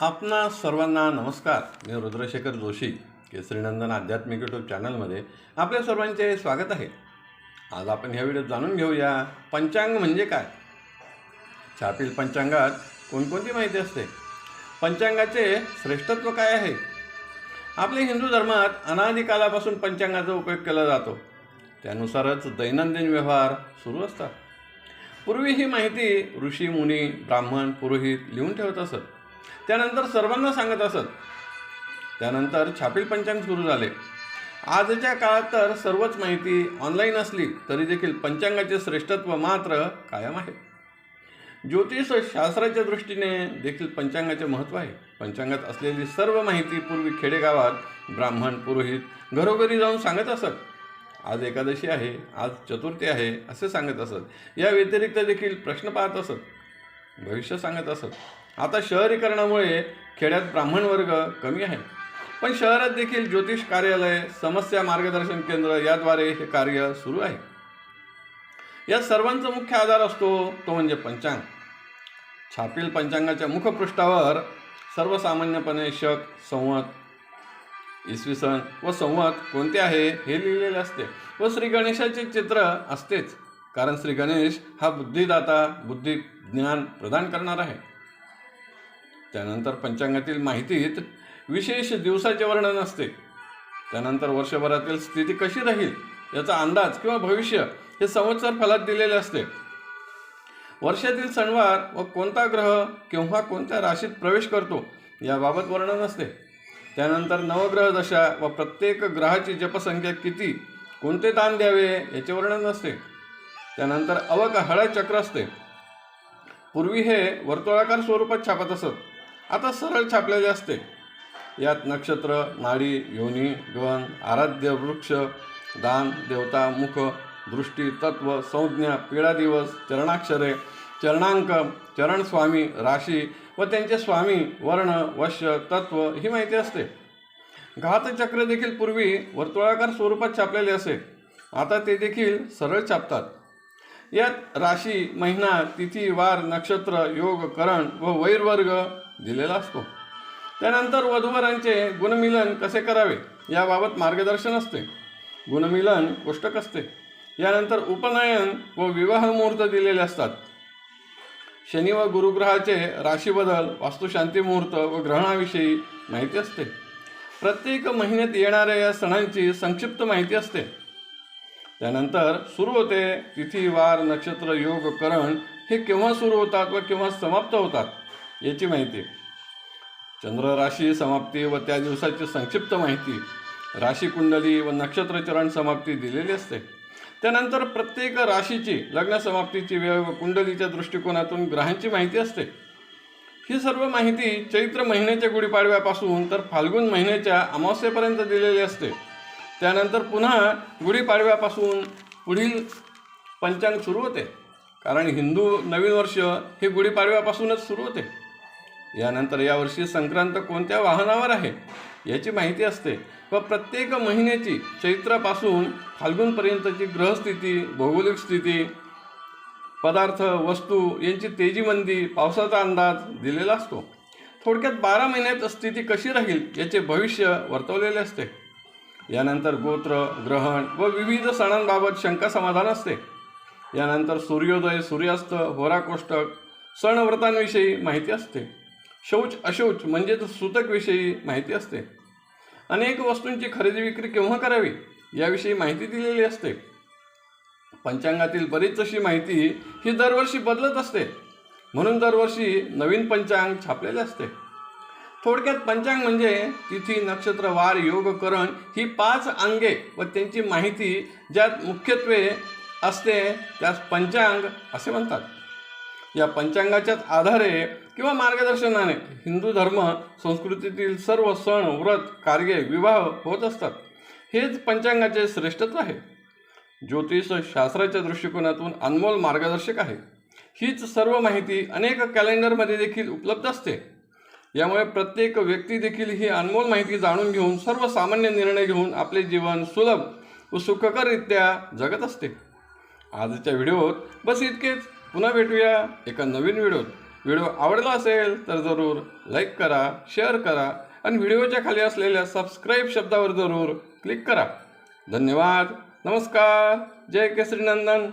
आपणा सर्वांना नमस्कार. मी रुद्रशेखर जोशी केसरीनंदन आध्यात्मिक यूट्यूब चॅनलमध्ये आपल्या सर्वांचे स्वागत आहे. आज आपण ह्या व्हिडिओत जाणून घेऊया पंचांग म्हणजे काय? छापील पंचांगात कोणकोणती माहिती असते? पंचांगाचे श्रेष्ठत्व काय आहे? आपल्या हिंदू धर्मात अनादिकालापासून पंचांगाचा उपयोग केला जातो. त्यानुसारच दैनंदिन व्यवहार सुरू असतात. पूर्वी ही माहिती ऋषी मुनी ब्राह्मण पुरोहित लिहून ठेवत असत. त्यानंतर सर्वांना सांगत असत. त्यानंतर छापील पंचांग सुरू झाले. आजच्या काळात तर सर्वच माहिती ऑनलाईन असली तरी देखील पंचांगाचे श्रेष्ठत्व मात्र कायम आहे. ज्योतिष शास्त्राच्या दृष्टीने देखील पंचांगाचे महत्त्व आहे. पंचांगात असलेली सर्व माहिती पूर्वी खेडेगावात ब्राह्मण पुरोहित घरोघरी जाऊन सांगत असत. आज एकादशी आहे आज चतुर्थी आहे असे सांगत असत. या व्यतिरिक्त देखील प्रश्न पाहत असत. भविष्य सांगत असत. आता शहरीकरणामुळे खेड्यात ब्राह्मण वर्ग कमी आहे. पण शहरात देखील ज्योतिष कार्यालय समस्या मार्गदर्शन केंद्र याद्वारे हे कार्य सुरू आहे. या सर्वांचा मुख्य आधार असतो तो म्हणजे पंचांग. छापील पंचांगाच्या मुखपृष्ठावर सर्वसामान्यपणे शक संवत इसवी सण व संवत कोणते आहे हे लिहिलेले असते व श्री गणेशाचे चित्र असतेच. कारण श्री गणेश हा बुद्धिदाता बुद्धी ज्ञान प्रदान करणार आहे. त्यानंतर पंचांगातील माहितीत विशेष दिवसाचे वर्णन असते. त्यानंतर वर्षभरातील स्थिती कशी राहील याचा अंदाज किंवा भविष्य हे संवत्सर फलात दिलेले असते. वर्षातील सणवार व कोणता ग्रह केव्हा कोणत्या राशीत प्रवेश करतो याबाबत वर्णन असते. त्यानंतर नवग्रह दशा व प्रत्येक ग्रहाची जपसंख्या किती कोणते दान द्यावे याचे वर्णन असते. त्यानंतर अवक हळद चक्र असते. पूर्वी हे वर्तुळाकार स्वरूपात छापत असत. आता सरळ छापलेले असते. यात नक्षत्र नाडी योनी गण आराध्य वृक्ष दान देवता मुख दृष्टी तत्व संज्ञा पीडा दिवस चरणाक्षरे चरणांक चरणस्वामी राशी व त्यांचे स्वामी वर्ण वश्य तत्व ही माहिती असते. घातचक्र देखील पूर्वी वर्तुळाकार स्वरूपात छापलेले असे. आता ते देखील सरळ छापतात. यात राशी महिना तिथी वार नक्षत्र योग करण व वैरवर्ग दिलेला असतो. त्यानंतर वधूवरांचे गुणमिलन कसे करावे? याबाबत मार्गदर्शन असते. गुणमिलन कोष्टक असते. यानंतर उपनयन व विवाह मुहूर्त दिलेले असतात. शनी व गुरुग्रहाचे राशीबदल वास्तुशांती मुहूर्त व ग्रहणाविषयी माहिती असते. प्रत्येक महिन्यात येणाऱ्या या सणांची संक्षिप्त माहिती असते. त्यानंतर सुरू होते तिथी वार नक्षत्र योग करण हे केव्हा सुरू होतात व केव्हा समाप्त होतात? याची माहिती. चंद्र राशी समाप्ती व त्या दिवसाची संक्षिप्त माहिती. राशी कुंडली व नक्षत्रचरण समाप्ती दिलेली असते. त्यानंतर प्रत्येक राशीची लग्न समाप्तीची वेळ व कुंडलीच्या दृष्टिकोनातून ग्रहांची माहिती असते. ही सर्व माहिती चैत्र महिन्याच्या गुढीपाडव्यापासून तर फाल्गुन महिन्याच्या अमावस्येपर्यंत दिलेली असते. त्यानंतर पुन्हा गुढीपाडव्यापासून पुढील पंचांग सुरू होते. कारण हिंदू नवीन वर्ष हे गुढीपाडव्यापासूनच सुरू होते. यानंतर यावर्षी संक्रांत कोणत्या वाहनावर आहे याची माहिती असते. व प्रत्येक महिन्याची चैत्रापासून फाल्गुनपर्यंतची ग्रहस्थिती भौगोलिक स्थिती पदार्थ वस्तू यांची तेजीमंदी पावसाचा अंदाज दिलेला असतो. थोडक्यात बारा महिन्यात स्थिती कशी राहील याचे भविष्य वर्तवलेले असते. यानंतर गोत्र ग्रहण व विविध सणांबाबत शंका समाधान असते. यानंतर सूर्योदय सूर्यास्त होराकोष्टक सणव्रतांविषयी माहिती असते. शौच अशौच म्हणजेच सूतकविषयी माहिती असते. अनेक वस्तूंची खरेदी विक्री केव्हा करावी याविषयी माहिती दिलेली असते. पंचांगातील बरीच अशी माहिती ही दरवर्षी बदलत असते. म्हणून दरवर्षी नवीन पंचांग छापलेले असते. थोडक्यात पंचांग म्हणजे तिथी नक्षत्र वार योग करण ही पाच अंगे व त्यांची माहिती ज्यात मुख्यत्वे असते त्यास पंचांग असे म्हणतात. या पंचांगाच्याच आधारे किंवा मार्गदर्शनाने हिंदू धर्म संस्कृतीतील सर्व सण व्रत कार्ये विवाह होत असतात. हेच पंचांगाचे श्रेष्ठत्व आहे. ज्योतिष शास्त्राच्या दृष्टिकोनातून अनमोल मार्गदर्शक आहे. हीच सर्व माहिती अनेक कॅलेंडरमध्ये देखील उपलब्ध असते. यामुळे प्रत्येक व्यक्ती देखील ही अनमोल माहिती जाणून घेऊन सर्वसामान्य निर्णय घेऊन आपले जीवन सुलभ व सुखकररित्या जगत असते. आजच्या व्हिडिओत बस इतकेच. पुन्हा भेटूया एका नवीन व्हिडिओत. व्हिडिओ आवडला असेल तर जरूर लाईक करा शेअर करा आणि व्हिडिओच्या खाली असलेल्या सबस्क्राईब शब्दावर जरूर क्लिक करा. धन्यवाद. नमस्कार. जय केसरी नंदन